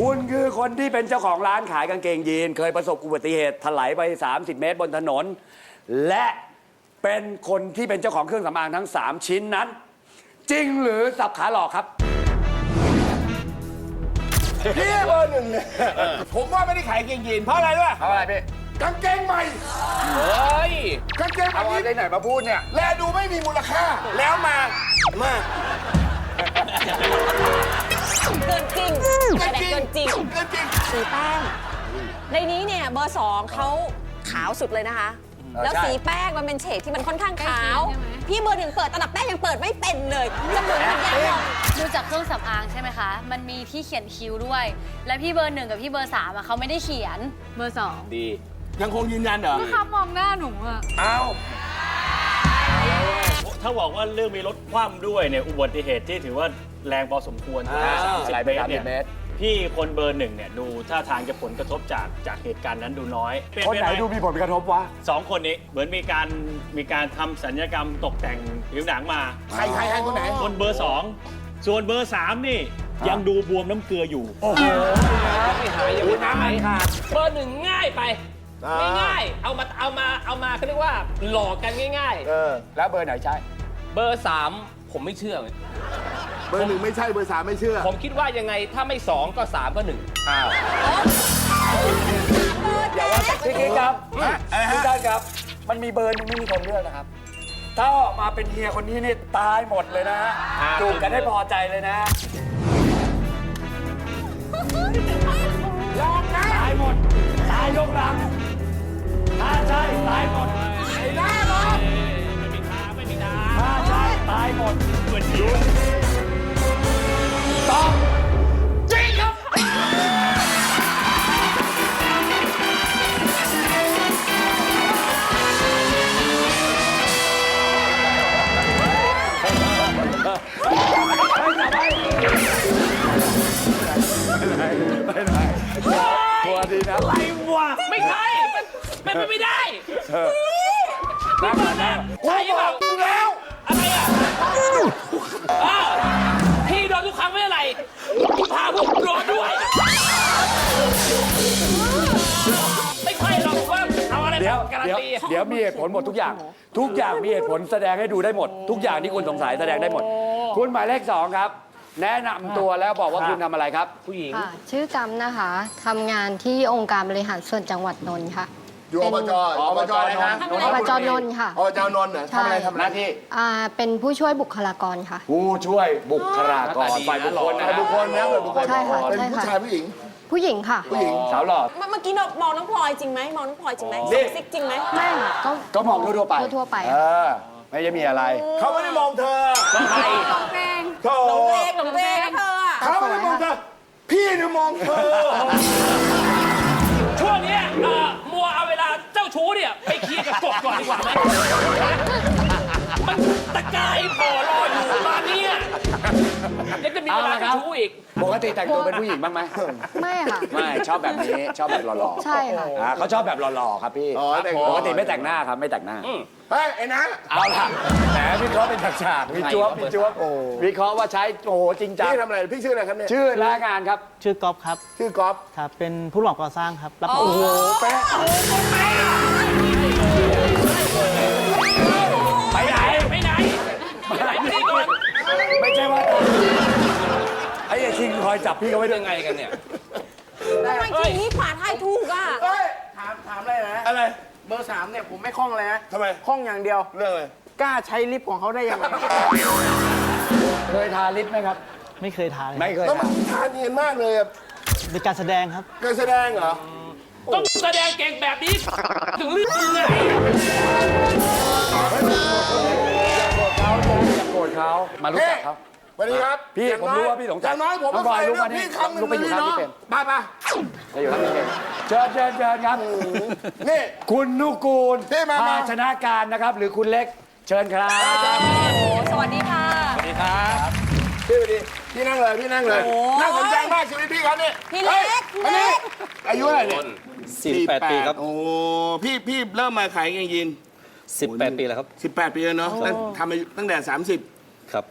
คุณคือคนที่เป็นเจ้าของร้านขายกางเกงยีน เคยประสบอุบัติเหตุถลายไป 30 เมตรบนถนน และเป็นคนที่เป็นเจ้าของเครื่องสำอางทั้ง 3 ชิ้นนั้น จริงหรือสับขาหลอกครับ พี่เบอร์หนึ่งเนี่ยผมว่าไม่ได้ขายกางเกงยีนเพราะอะไรด้วยเอาอะไรพี่กางเกงใหม่เฮ้ยกางเกงแบเอาบอะไรนี้ไหนมาพูดเนี่ย แลดูไม่มีมูลค่าแล้วมา มา เกินจริงแต่เกินจริงเกินจริงสีแป้งในนี้เนี่ยเบอร์สองเขาขาวสุดเลยนะคะเออแล้วใช่สีแป้งมันเป็นเฉดที่มันค่อนข้างขาว พี่เบอร์หนึ่งเปิดตลับแป้งยังเปิดไม่เป็นเลยจะเหมือนกับยาหมองดูจากเครื่องสำอางใช่ไหมคะ มันมีที่เขียนคิ้วด้วย และพี่เบอร์หนึ่งกับพี่เบอร์สามอะเขาไม่ได้เขียนเบอร์สองดี ยังคงยืนยันเหรอลูกค้ามองหน้าหนูอะเอาถ้าบอกว่าเรื่องมีรถคว่ำด้วยเนี่ยอุบัติเหตุที่ถือว่า แรงพอสมควรอ่าสามสิบอะไรเมไปตร30เนี่ยเมตรพี่คนเบอร์หนึ่งเนี่ยดูท่าทางจะผลกระทบจากจากเหตุการณ์นั้นดูน้อยเป็คนไหนปดูมีผลกระทบวะ สองคนนี้เหมือนมีการมีการทำสัญญกรรมตกแต่งผิวหนังมา ใครใครใครคนไหน คนเบอร์สองส่วนเบอร์สามนี่ยังดูบวมน้ำเกลืออยู่ ไม่หายยังไม่หายเบอร์หนึ่งง่ายไปง่ายๆเอามาเอามาเอามาเขาเรียกว่าหลอกกันง่าย เออ แล้วเบอร์ไหนใช่ ๆ เบอร์สามผมไม่เชื่อ เลยเบอร์หนึ่งไม่ใช่เบอร์สามไม่เชื่อผมคิดว่ายังไงถ้าไม่สองก็สามก็หนึ่งอ้าวอย่าว่าแต่พี่กิ๊กครับทุกท่านครับ มันมีเบอร์หนึงไม่มีคนเลือกนะครับ ถ้าออกมาเป็นเฮียคนนี้นี่ตายหมดเลยนะฮะจูบกันให้พอใจเลยนะตายหมด ตายยกลังถ้าใช่ตายหมด ตัวดีนะไอ้วะไม่ใช่เป็นไปไม่ได้นั่งก่อนนั่งใช่เปล่าแล้ว อะไรอะอ้าวพี่โดนทุกครั้งไม่อะไรพาผมโดนด้วย ไม่ใช่หรอกผมว่าเอาอะไรเดี๋ยวมาการันเดี๋ยวตีเดี๋ยวมีเหตุผลหมดทุกอย่าง ทุกอย่างมีเหตุผลแสดงให้ดูได้หมด ทุกอย่างที่คุณสงสัยแสดงได้หมด คุณหมายเลขสองครับ แนะนำตัวแล้วบอกว่าคุณทำอะไรครับ ผู้หญิง ค่ะชื่อกำนะคะทำงานที่องค์การบริหารส่วนจังหวัดนนท์ค่ะอยู่อบจอบจอะไรนะอบจนนท์ค่ะ อบจนนท์เหรอทำอะไรใช่ทำอะไรหน้าที่ อ่าเป็นผู้ช่วยบุคลากรค่ะ ผู้ช่วยบุคลากรฝ่ายบุคคลนะฝ่ายบุคคลนะฝ่ายบุคคลใช่ค่ะเป็นใช่ผู้ค่ะชายผู้หญิง ผู้หญิงค่ะ ผู้หญิง สาวหล่อเมื่อกี้เรามองน้องพลอยจริงไหมมองน้องพลอยจริงไหมนี่ ซิกจริงไหม ไม่ค่ะก็ก็มองทั่วๆไปทั่วๆไป เออ ไม่ได้มีอะไร เขาไม่ได้มองเธอ ใคร โธ่หลงเลงหลงเลงนะเธออะเขาไม่ได้มองเธอพี่เนี่ยมองเธอช่วงเนี้ยเอ่อมัวเอาเวลาเจ้าชู้เนี่ย ไปเคลียร์กับกบก่อนดีกว่าไหมมันตะกายโผล่รออยู่ตอนเนี้ ยยังจะมีเวลาเจ้าชู้อีก ปกติแต่งตัวเป็นผู้หญิงบ้างไหมไม่ค่ะ ไม่ชอบแบบนี้ชอบแบบหล่อๆใช่ค่ะ อ่าเขาชอบแบบหล่อๆครับพี่อ๋อแต่งปกติไม่แต่งหน้าครับไม่แต่งหน้า เฮ้ยไอ้นะเอาละแหมวิเคราะห์เป็นฉากๆมีจ้วบมีจ้วบโอ้วิเคราะห์ว่าใช้โอ้โหจริงจังพี่ทำอะไรพี่ชื่ออะไรครับเนี่ยชื่อและงานครับชื่อกอล์ฟครับ ชื่อก๊อฟครับ เป็นผู้รับเหมาก่อสร้างครับรับเหมาโอ้โหเป๊ะ จับพี่เขาไว้ด้วยยังไงกันเนี่ย ทำไมทีนี้ขวาทายถูกอะเฮ้ยถามถามอะไรนะ อะไร เบอร์สามเนี่ยผมไม่คล่องเลยนะทำไม คล่องอย่างเดียว เรื่องอะไร กล้าใช้ลิฟต์ของเขาได้ยังไง เคยทาลิปไหมครับ ไม่เคยทานเลยไม่เคยแล้วมัทานทานเนียนมากเลยอะเป็นการแสดงครับ การแสดงเหรอ ต้องแสดงเก่งแบบนี้ ถึงเรื่องไงโกรธเขาอย่าโกรธเขามารู้จักเขา สวัสดีครับพี่อย่างผมน้อยรู้ว่าพี่สงสัยอย่างน้อยผมน้ก็องบอยเคยรู้เรื่ว่าองนี่พี่คำหนึ่รู้งไปอยู่เลยข้างเนาะที่เป็นมาปะจะอยู่ข้างที่เป็นเชิญเชิญเชิญครับนี่ คุณนุกูลพี่มามาภชนะการนะครับ หรือคุณเล็กเชิญครับ โอ้สวัสดีค่ะพี่สวัสดีพี่นั่งเลยพี่นั่งเลยโอ้ยน่าสนใจมากชีวิตพี่เขาเนี่ยพี่เล็กฮ้ยพี่อันเล็นี้กอายุเท่าไหร่เนี่ย48 ปีครับ โอ้พี่พี่เริ่มมาขายกางเกงยีน 18 ปีแล้วครับ 18 ปีแล้วเนาะตั้งทำมาตั้งแต่ 30 ครับ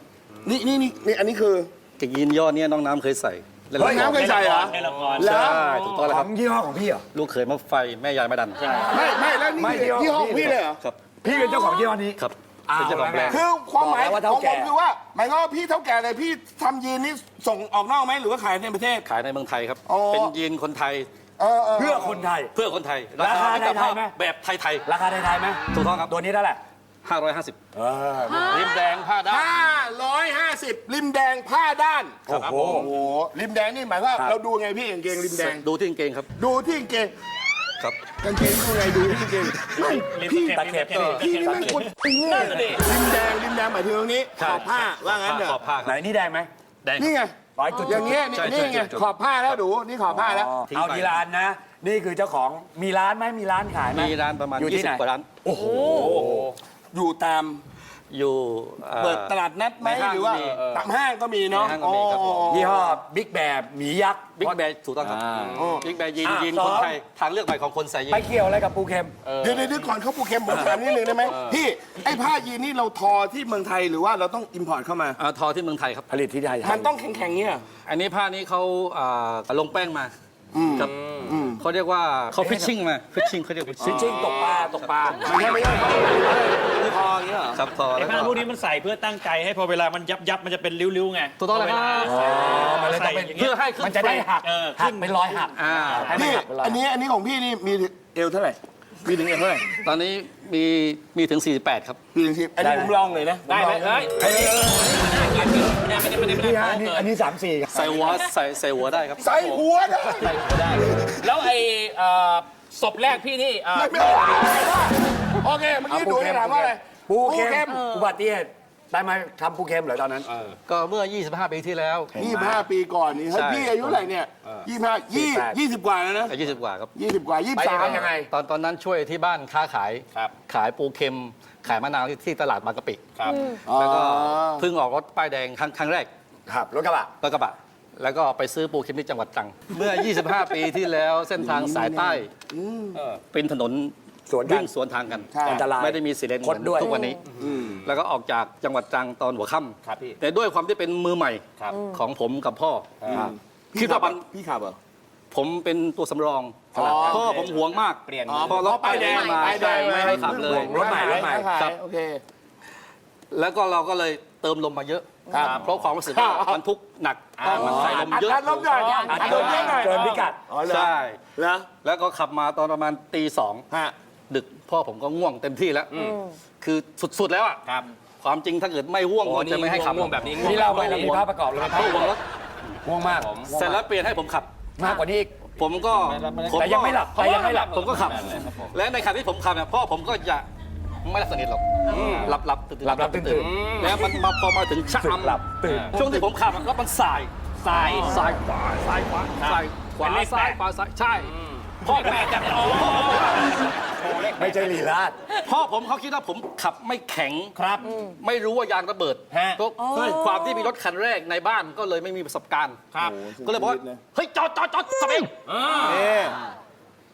นี่นี่นี่นี่อันนี้คือ กางยีนยอดเนี่ยน้องน้ำเคยใส่เล่นเฮ้ยน้ำเคยใส่เหรอ ในละครเหรอใช่ถูกต้องแล้วขคอรับงยี่ห้อของพี่เหรอ ลูกเขยมาไฟแม่ยายมาดัน ไม่ไม่แล้วนี่ไม่ที่ที่ห้ห้อองงพี่เลยเหรอ ครับ พี่เป็นเจ้าของยี่ห้อนี้ ครับอ้าว เป็นเจ้าของแบรนด์คือความหมายบอกแล้วว่าขเท่าองแก่ ผมคือว่าหมายความว่าพี่เท่าแก่เลยพี่ทำยีนนี่ส่งออกนอกไหมหรือว่าขายในประเทศ ขายในเมืองไทยครับ อ๋อ เป็นยีนคนไทยเออเออเพื่อคนไทย เพื่อคนไทยราคามิตรภพไทยๆไหม แบบไทยราคาไทยๆไหมๆถูกต้องครับตัวนี้เท่าไหร่550ริมแดงผ้าด้านห้าร้อยห้า สิบริมแดงผ้าด้านโอ้โหโอ้โหริมแดงนี่หมายความว่าครับเราดูไงพี่กางเกงริมแดง ดูที่กางเกงครับ ดูที่กางเกงครับกางเกงดูไงดูที่กางเกงไม่พี่ตะเข็บพี่นี่ไม่ควรตีเลยริมแดงริมแดงหมายถึงตรงนี้ขใช่อบผ้าว่างั้นเถขอบอะผ้าคไหนรับนี่แดงไหมแดงนี่ไงร้อยจุดอย่างเงี้ยนี่ใช่นี่ไงจุดๆขอบผ้าแล้วดูนี่ขอบผ้าแล้วทิ้งเอาไปที่ร้านนะ นี่คือเจ้าของมีร้านไหมมีร้านขายไหมมีร้านประมาณอยู่ที่ไหน20กว่าร้านโอ้โหอยู่ตาม อยู่อ่อ เปิดตลาดนัดไหมในห้างหรือว่าก็มีตามห้างก็มีเนาะในห้างก็มีครับผม ยี่ห้อบิ๊กแบบหมียักษ์ บิ๊กแบร์ถูกต้องครับอ่าบิ๊กแบร์ยีนอะยีนสองคนไทยทางเลือกใหม่ของคนใส่ยีน ไปเกี่ยวอะไรกับปูเค็ม เดี๋ยวเดี๋ยวก่อนเขาปูเข็มผมถามนิดนึงได้ไหมพี่ไอ้ผ้ายีนนี่เราทอที่เมืองไทยหรือว่าเราต้องอิมพอร์ตเข้ามาอ่าทอที่เมืองไทยครับ ผลิตที่ไทยมันต้องแข็งๆเนี่ย อันนี้ผ้านี้เขาอ่าลงแป้งมาครับเขาเรียกว่าเขาฟิชชิ่งมาฟิชชิ่งเขาเรียกฟิชจชิ่งริงๆตกปลาตกปลาไม่ใช่ไม่ใช่ คือทออย่างเงี้ยเหรอ ครับทอไอ้แล้วผ้าก็พวกนี้มันใส่เพื่อตั้งใจให้พอเวลามันยับยับมันจะเป็นริ้วๆไงถูกต้องแล้วครับมันเลยต้องเป็นเพื่เพื่ออให้ขึ้นมันจะได้หักเออ หักเป็นรอยหักอ่าให้มันนี่หักเป็นรอยอันนี้อันนี้ของพี่นี่มีเอวเท่าไหร่ มีถึงเอวเท่าไหร่ตอนนี้มีมีถึง 48 ครับ มีถึงสิบอันนี้ผมลองเลยนะ ได้ไหมผลองเฮ้ยไม่ได้ไม่ได้ไม่ได้ไม่นี่ได้ฮะอันนี้อันนี้สามสี่ใส่หัวใส่ใส่หัวได้ครับใส่หัวได้แล้วไอ้เอ่อศพแรกพี่นี่เอ่อไม่ไม่ได้ โอเคเมื่อกี้ดูนี่ถามว่าอะไรปูเค็เค็ม มอุบัติเหตุได้มาทำปูเค็มเหรอตอนนั้น ก็เมื่อ 25 ปีที่แล้วยี่สิบห้าปีก่อนนี่เฮ้ยใช่ พี่อายุเท่าไหร่เนี่ยยี่สิบห้ายี่ยี่สิบกว่าแล้วนะอายุ20กว่าครับยี่สิบกว่ายี่สิบสามยังไง ตอนตอนนั้นช่วยที่บ้านค้าขาย ครับขายปูเค็ม ขายมะนาวที่ที่ตลาดบางกะปิ ครับ แล้วก็เพิ่งออกรถป้ายแดงครั้งครั้งแรกครับรถกระบะ รถกระบะ แล้วก็ไปซื้อปูเค็มที่จังหวัดตรัง เมื่อ 25 ปีที่แล้วเส้นทางสายใต้เอ่อเป็นถนน สวนกันวิ่งสวนทางกันใช่อันตรายไม่ได้มีสีเลนเหคมืดอนด้วย ทุกวันนี้ แล้วก็ออกจากจังหวัดตรังตอนหัวค่ำครับพี่แต่ด้วยความที่เป็นมือใหม่ครับของผมกับพ่ออคิดว่ามัน พี่ขับเหรอ ผมเป็นตัวสำรองพ่อผมห่วงมากเปลี่ยน พอรถป้ายแดงมาป้ายแดง ไม่ให้ขับเลยรถใหม่รถใหม่ครับโอเค แล้วก็เราก็เลยเติมลมมาเยอะเพราะความรู้สึกว่ามันทุกข์หนักต้องมันใส่ลมอัดเยอะอัดลมหน่อยอัอัดดเกิลนมเยอะหน่อย เกินพิกัด อ๋อเหรอใช่เหรอแล้วก็ขับมาตอนประมาณตีสอง ฮะ ดึกพ่อผมก็ง่วงเต็มที่แล้วคือสุดๆแล้วอะครับ ความจริงถ้าเกิดไม่ห่วงโอ้ก็นี่จะไม่ให้ขับง่วงแบบนี้ง่วงนี่เราไปเรามีภาพประกอบเลยพ่อห่วงรถง่วงมากเสร็จแล้วเปลี่ยนให้ผมขับมากกว่านี้อีกผมก็ผมแต่ยังไม่หลับแต่ยังไม่หลับผมก็ขับ และในขณะที่ผมขับเนี่ยพ่อผมก็จะไม่หลับสนิทหรอกหลับหลับตื่นหลับหลับตื่นตื่นแล้วมันมาพอมาถึงชะสึกอำหลับตื่นช่วงที่ผมขับอะแล้วมันสายสายสายขวาสายขวาสายขวาเป็นเลขซ้ายแปดขวาซ้ายใช่พ่อผมแม่จับอ๋อ ไม่ใช่ลีลาด พ่อผมเขาคิดว่าผมขับไม่แข็งครับไม่รู้ว่ายางระเบิดฮะ เพราะความที่มีรถคันแรกในบ้านก็เลยไม่มีประสบการณ์ ครับก็เลยบอกว่าเฮ้ยจอดจอดจอดสเปง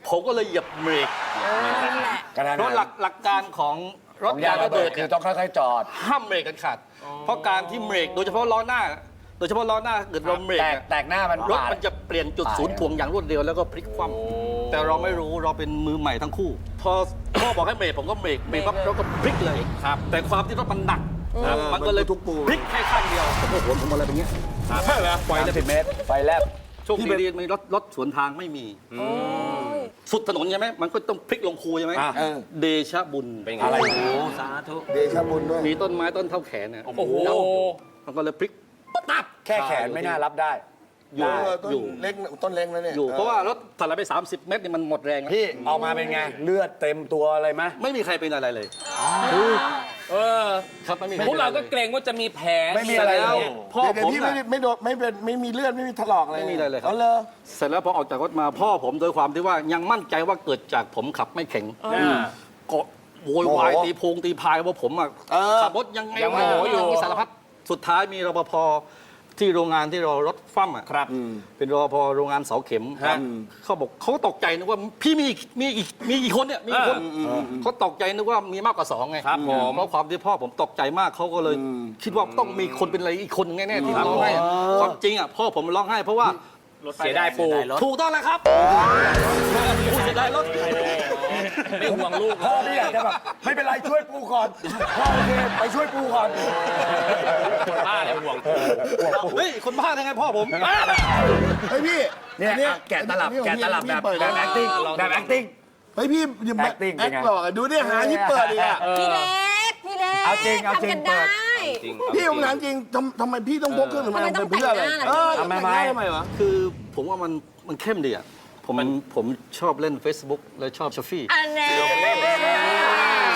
ผมก็เลยเหยียบเบรกกระดานเพราะหลักหลักการของรขถองยายางงระระเบิเบิดดคืเนี่อยต้องค่อยๆจอด ห้ามเบรกกันขาด เพราะการที่เบรกโดยเฉพาะล้อหน้า โดยเฉพาะล้อหน้าเกิดเราเบรกแตกอะแตกหน้ามันรถปาด มันจะเปลี่ยนจุดศูนย์ถ่วงอย่างรวดเร็วแล้วก็พลิกคว่ำ แต่เราไม่รู้เราเป็นมือใหม่ทั้งคู่ พอพ่อบอกให้เบรกผมก็เบรกเบรกปั๊บเราก็พลิกเลยครับ แต่ความที่รถมันหนักมันก็เลยทุกปูพลิกแค่ข้างเดียวโอ้โหผมอะไรแบบเนี้ยไฟแลบสิบเมตรไฟแลบโชคดีดีมีรถรถสวนทางไม่มีสุดถนนใช่ไหมมันก็ต้องพลิกลงคูใช่ไหมอะเออเดชะบุญเป็นไงอะไรโอ้สาธุเดชะบุญด้วยมีต้นไม้ต้นเท่าแขนเนี่ยโอ้โหมันก็เลยพลิกแค่แขนไม่น่ารับได้ อยู่เออต้นอยู่เล็กต้นเล็กนะเนี่ยอยู่ เพราะว่ารถถลายไป 30 เมตรนี่มันหมดแรงแล้วพี่ออกมาเป็นไง เลือดเต็มตัวอะไรไหมไม่มีใครเป็นอะไรเลยเออครับไม่มีพวกเราก็เกรงว่าจะมีแผลไม่มีอะไรแล้วเลยพ่อเดี๋ยวผมพี่น่ะไม่ได้ไม่โดนไม่เป็นไม่มีเลือดไม่มีถลอกอะไรไม่มีอะไรเลยครับ เอาเลย เสร็จแล้วพอออกจากรถมาพ่อผมโดยความที่ว่ายังมั่นใจว่าเกิดจากผมขับไม่แข็งก็โวยวายโมโหตีโพงตีพายว่าผมอะเออขับรถยังไงยังโมโหอยู่มีสารพัดสุดท้ายมีรปภ ที่โรงงานที่เรารถฟั่มอะครับเป็นรอพอโรงงานเสาเข็มครับเขาบอกเขาตกใจนึกว่าพี่มีมีอีกมีกี่คนเนี่ยมีกี่คนเขาตกใจนึกว่ามีมากกว่าสองไงครับผมเพราะความที่พ่อผมตกใจมากเขาก็เลย คิดว่าต้องมีคนเป็นอะไรอีกคนแน่ๆที่ร้องไห้อะความจริงอะพ่อผมร้องไห้เพราะว่าเสียดายปูถูกต้องแล้วครับผู้เสียดายรถ ไม่ห่วงลูกพ่อพี่อยากจะแบบไม่เป็นไรช่วยปูก่อนพ่อโอเคไปช่วยปูก่อนบ้าเลยห่วงเฮ้ยคนบ้าได้ไงพ่อผมเฮ้ยพี่เนี่ยอัอะแกะตลับอันนี้แกะตลับแบบพี่เปิดแบบ acting แบบ acting เฮ้ยพี่อย่ามา acting แอเป็นคไงหลอกอะดูดิหาที่เปิดอีกอะพี่เล็กพี่เล็กเอาจริงเอาจริงทำกันได้พี่ผมถามจริงทำทำไมพี่ต้องพกเครื่องสำอางทำไมต้องเป็นเพื่ออะไรแต่งหน้าล่ะเออทำไมแต่งหน้าทำไมวะคือผมว่ามันมันเข้มดีอะ ผมผมชอบเล่น Facebook และชอบชอฟฟี่ อันนี้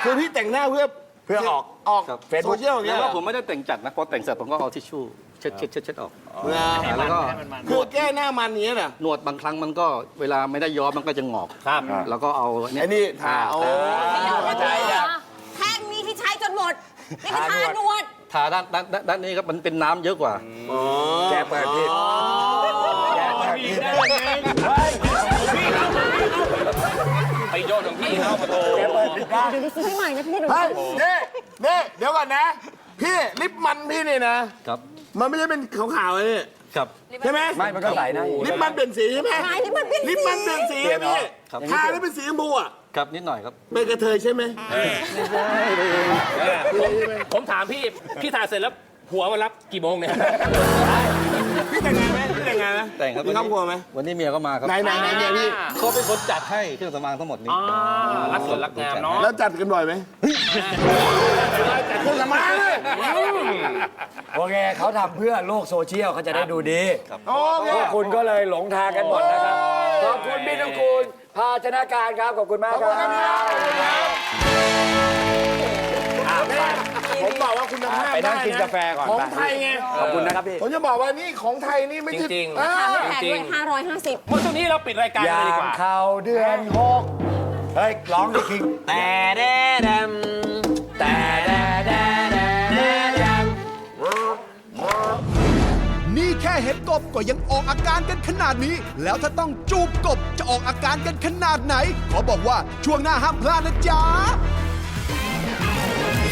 คือพี่แต่งหน้าเพื่อเพื่อออกออกครับโซเชียลอย่างแล้เงี้วยเหรก็อผมไม่ได้แต่งจัดนะพอแต่งเสร็จผมก็เอาทิชชู่เช็ดเช็ดเช็ดเช็ดออกแล้วก็คือแก้หน้ามันนี้น่ะ หนวดบางครั้งมันก็เวลาไม่ได้ย้อมมันก็จะงอกครับ แล้วก็เอาไอ้นี่ทาโอ้แท่งนี้ที่ใช้จนหมด นี่คือทาหนวด ทาด้านด้านด้านด้านนี้ครับมันเป็นน้ำเยอะกว่า แกเปิดผิด เข้ามาโตแกเปิดผิดบ้างเดี๋ยวนี้ซื้อให้ใหม่นะพี่เดี๋ยวเฮ้ยนี้นี่นี่เดี๋ยวก่อนนะ พี่ลิปมันพี่นี่นะ ครับ มันไม่ใช่เป็นขาวๆเลยนี่ครับใช่ไหมไม่มันก็ใส่ได้ลิปมันเปลี่ยนสีใช่ไหมใช่นี่มันเป็นลิปมันเปลี่ยนสีอะพี่ครับทาแล้วเป็นสีชมพูอะครับนิดหน่อยครับเป็นกระเทยใช่ไหมผมถามพี่ พี่ถ่ายเสร็จแล้ว หัวมารับกี่โมงเนี่ย งงานไหมแต่งครับมีครอบครัวไหมวันนี้เมียก็มาครับไหนไหนไหนเนี่ยพี่เขาเป็นคนจัดให้เครื่องสำอางทั้งหมดนี้รักสวยรักงามเนาะแล้วจัดกันบ่อยไหมจัดเครื่องสำอางเลยโอเคเขาทำเพื่อโลกโซเชียลเขาจะได้ดูดีโอเคพวกคุณก็เลยหลงทางกันหมดนะครับขอบคุณพี่น้องคุณภาชนาการครับขอบคุณมากครับ ผมบอกว่าคุณภาพไปนั่งกินด้ะกาแฟก่อนของไปไทยไงขอบคุณนะครับพี่ผมจะบอกว่านี่ของไทยนี่ไม่ใช่จริงๆเออทาไม่แพงด้วย550เพราะช่วงนี้เราปิดรายการอกันย่าเลยดีงกว่าเข้าเดือนหกเฮ้ยร้องดิคิงแต่แดดมแต่แดดแดดมนี่แค่เห็นกบก็ยังออกอาการกันขนาดนี้ แล้วถ้าต้องจูบกบจะออกอาการกันขนาดไหน ขอบอกว่าช่วงหน้าห้ามพลาดนะจ๊ะ